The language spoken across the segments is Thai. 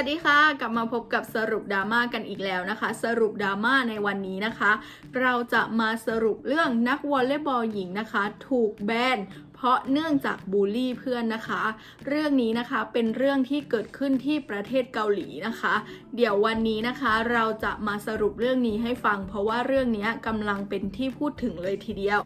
วัสดีค่ะ กลับมาพบกับสรุปดราม่ากันอีกแล้วนะคะ สรุปดราม่าในวันนี้นะคะ เราจะมาสรุปเรื่องนักวอลเลย์บอลหญิงนะคะ ถูกแบนเพราะเนื่องจากบูลลี่เพื่อนนะคะ เรื่องนี้นะคะเป็นเรื่องที่เกิดขึ้นที่ประเทศเกาหลีนะคะ เดี๋ยววันนี้นะคะเราจะมาสรุปเรื่องนี้ให้ฟัง เพราะว่าเรื่องนี้กำลังเป็นที่พูดถึงเลยทีเดียว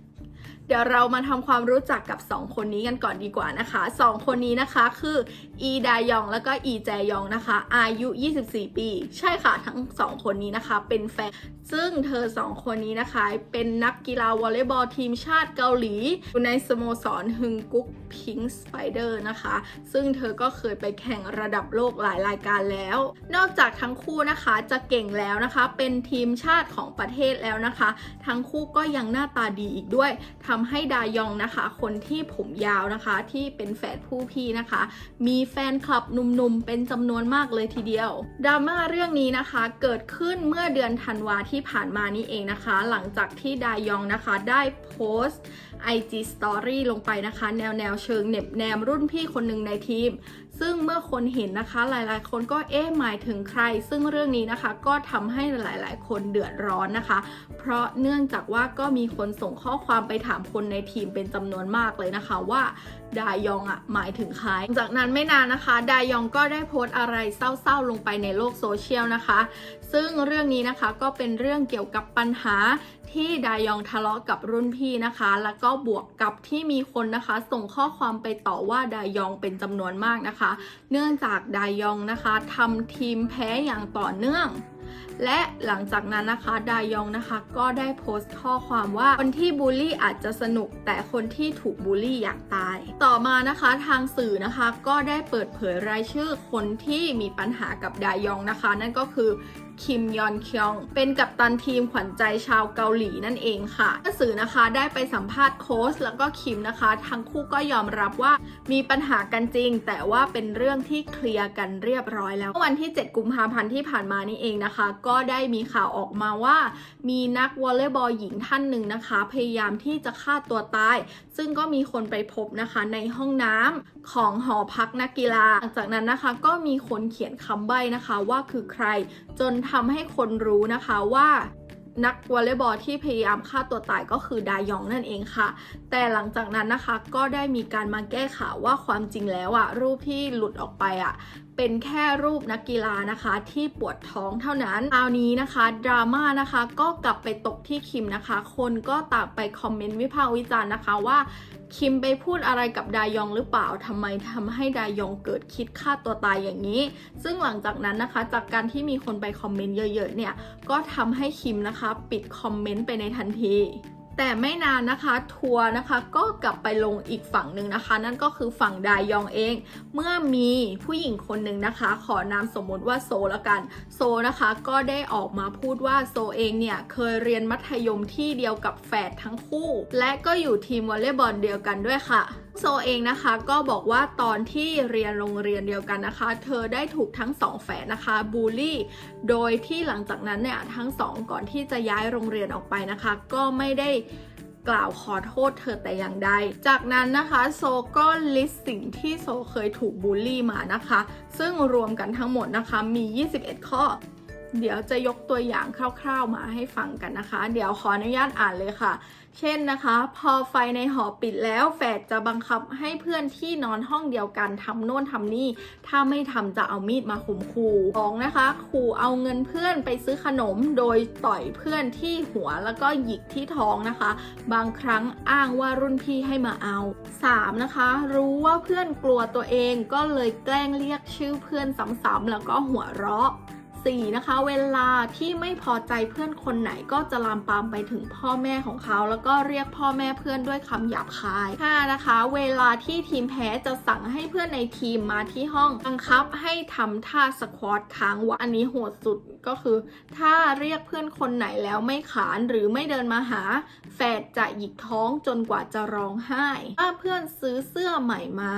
เดี๋ยวเรามาทำความรู้จักกับ 2 คนนี้กันก่อนดีกว่านะคะ 2 คนนี้นะคะคืออีดายองแล้วก็อีแจยองนะคะ อายุ 24 ปี ใช่ค่ะทั้ง 2 คนนี้นะคะเป็นแฟน ซึ่งเธอ 2 คนนี้นะคะ เป็นนักกีฬาวอลเลย์บอลทีมชาติเกาหลี อยู่ในสโมสรฮึงกุ๊กพิงสไปเดอร์นะคะ ซึ่งเธอก็เคยไปแข่งระดับโลกหลายรายการแล้ว นอกจากทั้งคู่นะคะจะเก่งแล้วนะคะ เป็นทีมชาติของประเทศแล้วนะคะ ทั้งคู่ก็ยังหน้าตาดีอีกด้วยทำให้ดายองนะคะ คนที่ผมยาวนะคะที่เป็นแฝดผู้พี่นะคะ มีแฟนคลับหนุ่มๆ เป็นจำนวนมากเลยทีเดียวดราม่าเรื่องนี้นะคะเกิดขึ้นเมื่อเดือนธันวาที่ผ่านมานี้เองนะคะ หลังจากที่ดายองนะคะได้โพสต์ IG Story ลงไปนะคะ แนวแนวเชิงเน็บแนมรุ่นพี่คนหนึ่งในทีม ซึ่งเมื่อคนเห็นนะคะหลายๆ คนก็เอ๊ะหมายถึงใคร ซึ่งเรื่องนี้นะคะก็ทำให้หลายๆ คนเดือดร้อนนะคะ เพราะเนื่องจากว่าก็มีคนส่งข้อความไปถามคนในทีมเป็นจำนวนมากเลยนะคะว่าดายองอะหมายถึงใคร จากนั้นไม่นานนะคะ ดายองก็ได้โพสต์อะไรเศร้าๆ ลงไปในโลกโซเชียลนะคะ ซึ่งเรื่องนี้นะคะก็เป็นเรื่องเกี่ยวกับปัญหา ที่ดายองทะเลาะกับรุ่นพี่นะคะ แล้วก็บวกกับที่มีคนนะคะ ส่งข้อความไปต่อว่าดายองเป็นจำนวนมากนะคะ เนื่องจากดายองนะคะทำทีมแพ้อย่างต่อเนื่อง และหลังจากนั้นนะคะดายองนะคะก็ได้โพสต์ข้อความว่าคนที่บูลลี่อาจจะสนุกแต่คนที่ถูกบูลลี่อยากตาย ต่อมานะคะทางสื่อนะคะก็ได้เปิดเผยรายชื่อคนที่มีปัญหากับดายองนะคะ นั่นก็คือ คิมยอนคยอง เป็นกัปตันทีมขวัญใจชาวเกาหลีนั่นเองค่ะสื่อนะคะได้ไปสัมภาษณ์โค้ชแล้วก็คิมนะคะ ทั้งคู่ก็ยอมรับว่ามีปัญหากันจริง แต่ว่าเป็นเรื่องที่เคลียร์กันเรียบร้อยแล้วเมื่อวันที่ 7 กุมภาพันธ์ที่ผ่านมานี่เองนะคะ ก็ได้มีข่าวออกมาว่า มีนักวอลเลย์บอลหญิงท่านหนึ่งนะคะ พยายามที่จะฆ่าตัวตาย ซึ่งก็มีคนไปพบนะคะในห้องน้ำของหอพักนักกีฬา หลังจากนั้นนะคะก็มีคนเขียนคำใบ้นะคะว่าคือใคร จนทำให้คนรู้นะคะว่านักวอลเลย์บอลที่พยายามฆ่าตัวตายก็คือดายองนั่นเองค่ะ แต่หลังจากนั้นนะคะก็ได้มีการมาแก้ข่าวว่าความจริงแล้วอะรูปที่หลุดออกไปอะเป็นแค่รูปนักกีฬานะคะที่ปวดท้องเท่านั้นคราวนี้นะคะดราม่านะคะก็กลับไปตกที่คิมนะคะ คนก็ต่างไปคอมเมนต์วิพากษ์วิจารณ์นะคะว่า คิมไปพูดอะไรกับดายองหรือเปล่าทำไมทำให้ดายองเกิดคิดฆ่าตัวตายอย่างนี้ ซึ่งหลังจากนั้นนะคะ จากการที่มีคนไปคอมเมนต์เยอะๆเนี่ย ก็ทำให้คิมนะคะ ปิดคอมเมนต์ไปในทันที แต่ไม่นานนะคะทัวร์นะคะก็กลับไปลงอีกฝั่งหนึ่งนะคะ นั่นก็คือฝั่งดายองเอง เมื่อมีผู้หญิงคนหนึ่งนะคะ ขอนามสมมติว่าโซแล้วกันโซนะคะก็ได้ออกมาพูดว่าโซเองเนี่ยเคยเรียนมัธยมที่เดียวกับแฝดทั้งคู่ และก็อยู่ทีมวอลเลย์บอลเดียวกันด้วยค่ะโซเองนะคะก็บอกว่าตอนที่เรียนโรงเรียนเดียวกันนะคะ เธอได้ถูกทั้งสองแฝดนะคะบูลลี่ โดยที่หลังจากนั้นเนี่ยทั้งสองก่อนที่จะย้ายโรงเรียนออกไปนะคะ ก็ไม่ได้กล่าวขอโทษเธอแต่อย่างใด จากนั้นนะคะโซก็ลิสต์สิ่งที่โซเคยถูกบูลลี่มานะคะ ซึ่งรวมกันทั้งหมดนะคะมี 21 ข้อ เดี๋ยวจะยกตัวอย่างคร่าวๆมาให้ฟังกันนะคะ เดี๋ยวขออนุญาตอ่านเลยค่ะ เช่นนะคะ พอไฟในหอปิดแล้วแฝดจะบังคับให้เพื่อนที่นอนห้องเดียวกันทำโน่นทำนี่ ถ้าไม่ทำจะเอามีดมาข่มขู่สองนะคะขู่เอาเงินเพื่อนไปซื้อขนมโดยต่อยเพื่อนที่หัวแล้วก็หยิกที่ท้องนะคะ บางครั้งอ้างว่ารุ่นพี่ให้มาเอา 3. นะคะ รู้ว่าเพื่อนกลัวตัวเองก็เลยแกล้งเรียกชื่อเพื่อนซ้ำๆแล้วก็หัวเราะ 4. นะคะ เวลาที่ไม่พอใจเพื่อนคนไหนก็จะลามปามไปถึงพ่อแม่ของเขา แล้วก็เรียกพ่อแม่เพื่อนด้วยคำหยาบคาย 5. นะคะ เวลาที่ทีมแพ้จะสั่งให้เพื่อนในทีมมาที่ห้องบังคับให้ทำท่าสควอตค้างวะอันนี้โหดสุดก็คือ ถ้าเรียกเพื่อนคนไหนแล้วไม่ขานหรือไม่เดินมาหา แฟดจะหยิกท้องจนกว่าจะร้องไห้ ถ้าเพื่อนซื้อเสื้อใหม่มา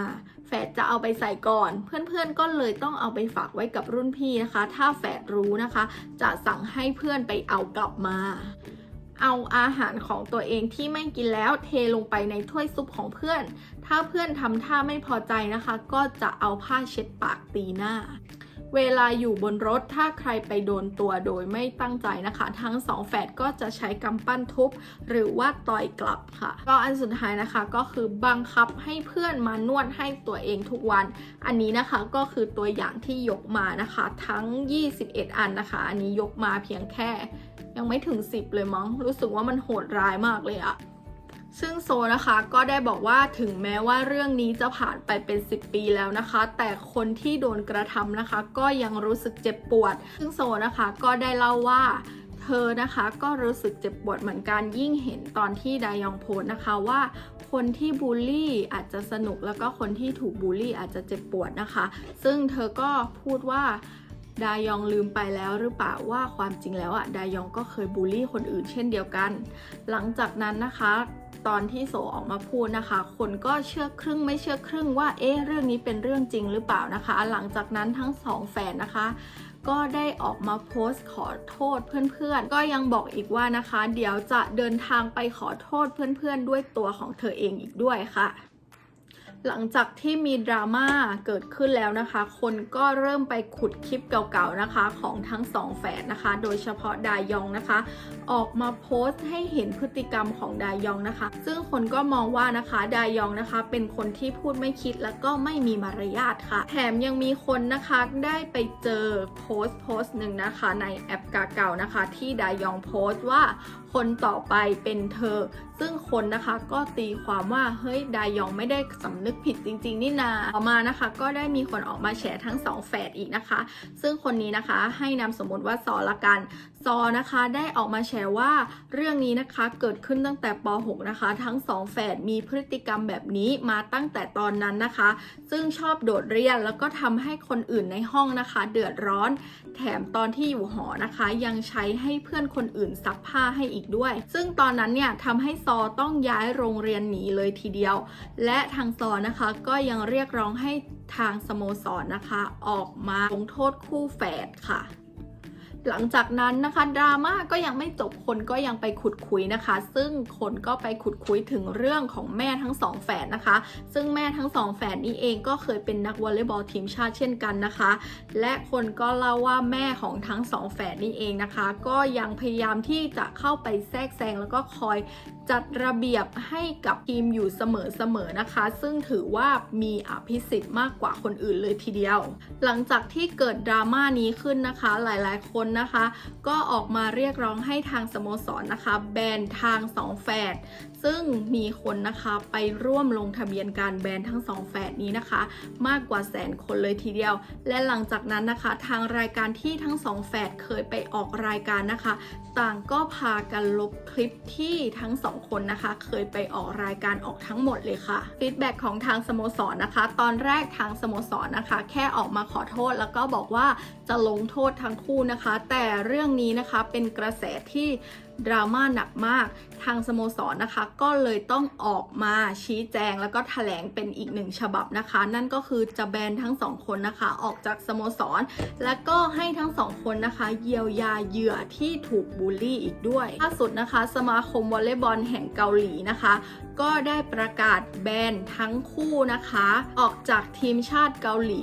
แฟดจะเอาไปใส่ก่อน เพื่อนๆก็เลยต้องเอาไปฝากไว้กับรุ่นพี่นะคะ ถ้าแฟ8 รู้นะคะ จะสั่งให้เพื่อนไปเอากลับมา เอาอาหารของตัวเองที่ไม่กินแล้วเทลงไปในถ้วยซุปของเพื่อน ถ้าเพื่อนทำท่าไม่พอใจนะคะ ก็จะเอาผ้าเช็ดปากตีหน้า เวลาอยู่บนรถถ้าใครไปโดนตัวโดยไม่ตั้งใจนะคะ ทั้งสองแฝดก็จะใช้กำปั้นทุบ หรือว่าต่อยกลับค่ะ ก็อันสุดท้ายนะคะก็คือบังคับให้เพื่อนมานวดให้ตัวเองทุกวัน อันนี้นะคะก็คือตัวอย่างที่ยกมานะคะ ทั้ง 21 อันนะคะ อันนี้ยกมาเพียงแค่ ยังไม่ถึง 10 เลยมั้งรู้สึกว่ามันโหดร้ายมากเลยอะ ซึ่งโซนะคะก็ได้บอกว่าถึงแม้ว่าเรื่องนี้จะผ่านไปเป็น 10 ปีแล้วนะคะ แต่คนที่โดนกระทำนะคะ ก็ยังรู้สึกเจ็บปวด ซึ่งโซนะคะก็ได้เล่าว่าเธอนะคะก็รู้สึกเจ็บปวดเหมือนกันยิ่งเห็นตอนที่ดายองโพสนะคะว่า คนที่บูลลี่อาจจะสนุกแล้วก็คนที่ถูกบูลลี่อาจจะเจ็บปวดนะคะ ซึ่งเธอก็พูดว่าดายองลืมไปแล้วหรือเปล่าว่าความจริงแล้วอะดายองก็เคยบูลลี่คนอื่นเช่นเดียวกัน หลังจากนั้นนะคะ ตอนที่โสออกมาพูดนะคะ คนก็เชื่อครึ่งไม่เชื่อครึ่งว่าเอ๊ะเรื่องนี้เป็นเรื่องจริงหรือเปล่านะคะ หลังจากนั้นทั้งสองแฟนนะคะก็ได้ออกมาโพสต์ขอโทษเพื่อนๆ ก็ยังบอกอีกว่านะคะ เดี๋ยวจะเดินทางไปขอโทษเพื่อนๆ ด้วยตัวของเธอเองอีกด้วยค่ะ หลังจากที่มีดราม่าเกิดขึ้นแล้วนะคะ คนก็เริ่มไปขุดคลิปเก่าๆนะคะของทั้งสองแฝดนะคะ โดยเฉพาะดายองนะคะ ออกมาโพสต์ให้เห็นพฤติกรรมของดายองนะคะ ซึ่งคนก็มองว่านะคะดายองนะคะ เป็นคนที่พูดไม่คิดแล้วก็ไม่มีมารยาทค่ะ แถมยังมีคนนะคะได้ไปเจอโพสต์โพสต์หนึ่งนะคะในแอปกาเก่านะคะ ที่ดายองโพสต์ว่า คนต่อไปเป็นเธอ ซึ่งคนนะคะก็ตีความว่าเฮ้ยดายองไม่ได้สำนึกผิดจริง ๆ นี่นาต่อมานะคะก็ได้มีคนออกมาแฉทั้งสองแฝดอีกนะคะ ซึ่งคนนี้นะคะให้นามสมมติว่าซอละกัน ซอนะคะได้ออกมาแชร์ว่าเรื่องนี้นะคะเกิดขึ้นตั้งแต่ป .6 นะคะ ทั้งสองแฝดมีพฤติกรรมแบบนี้มาตั้งแต่ตอนนั้นนะคะ ซึ่งชอบโดดเรียนแล้วก็ทำให้คนอื่นในห้องนะคะ เดือดร้อน แถมตอนที่อยู่หอนะคะ ยังใช้ให้เพื่อนคนอื่นซักผ้าให้อีกด้วย ซึ่งตอนนั้นเนี่ยทำให้ซอต้องย้ายโรงเรียนหนีเลยทีเดียว และทางซอนะคะก็ยังเรียกร้องให้ทางสโมสรนะคะ ออกมาลงโทษคู่แฝดค่ะ หลังจากนั้นนะคะดราม่าก็ยังไม่จบคนก็ยังไปขุดคุยนะคะ ซึ่งคนก็ไปขุดคุยถึงเรื่องของแม่ทั้งสองแฝดนะคะ ซึ่งแม่ทั้งสองแฝดนี้เองก็เคยเป็นนักวอลเลย์บอลทีมชาติเช่นกันนะคะ และคนก็เล่าว่าแม่ของทั้งสองแฝดนี้เองนะคะ ก็ยังพยายามที่จะเข้าไปแทรกแซงแล้วก็คอยจัดระเบียบให้กับทีมอยู่เสมอๆนะคะ ซึ่งถือว่ามีอภิสิทธิ์มากกว่าคนอื่นเลยทีเดียว หลังจากที่เกิดดราม่านี้ขึ้นนะคะ หลายๆ คนนะคะ ก็ออกมาเรียกร้องให้ทางสโมสรนะคะ แบนทางสองแฝด ซึ่งมีคนนะคะไปร่วมลงทะเบียนการแบนทั้งสองแฝดนี้นะคะ มากกว่าแสนคนเลยทีเดียว และหลังจากนั้นนะคะ ทางรายการที่ทั้งสองแฝดเคยไปออกรายการนะคะ ต่างก็พากันลบคลิปที่ทั้งสองคนนะคะ เคยไปออกรายการออกทั้งหมดเลยค่ะฟีดแบ็กของทางสโมสรนะคะ ตอนแรกทางสโมสรนะคะ แค่ออกมาขอโทษแล้วก็บอกว่าจะลงโทษทั้งคู่นะคะ แต่เรื่องนี้นะคะเป็นกระแสที่ดราม่าหนักมาก ทางสโมสรนะคะ ก็เลยต้องออกมาชี้แจงแล้วก็แถลงเป็นอีกหนึ่งฉบับนะคะ นั่นก็คือจะแบนทั้งสองคนนะคะ ออกจากสโมสร และก็ให้ทั้งสองคนนะคะ เยียวยาเหยื่อที่ถูกบูลลี่อีกด้วยล่าสุดนะคะ สมาคมวอลเลย์บอลแห่งเกาหลีนะคะ ก็ได้ประกาศแบนทั้งคู่นะคะ ออกจากทีมชาติเกาหลี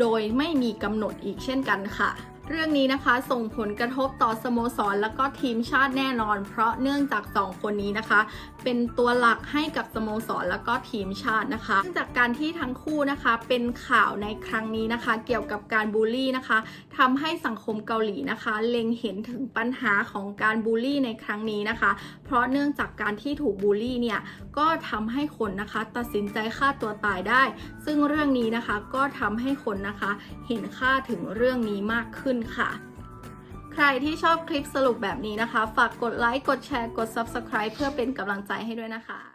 โดยไม่มีกำหนดอีกเช่นกันค่ะ เรื่องนี้นะคะส่งผลกระทบต่อสโมสร แล้วก็ทีมชาติแน่นอน เพราะเนื่องจากสองคนนี้นะคะ เป็นตัวหลักให้กับสโมสร แล้วก็ทีมชาตินะคะเนื่องจากการที่ทั้งคู่นะคะเป็นข่าวในครั้งนี้นะคะ เกี่ยวกับการบูลลี่นะคะทำให้สังคมเกาหลีนะคะ เล็งเห็นถึงปัญหาของการบูลลี่ในครั้งนี้นะคะ เพราะเนื่องจากการที่ถูกบูลลี่เนี่ยก็ทำให้คนนะคะ ตัดสินใจฆ่าตัวตายได้ ซึ่งเรื่องนี้นะคะก็ทำให้คนนะคะ เห็นค่าถึงเรื่องนี้มากขึ้นค่ะ ใครที่ชอบคลิปสรุปแบบนี้นะคะ ฝากกดไลค์ กดแชร์ กด Subscribe เพื่อเป็นกำลังใจให้ด้วยนะคะ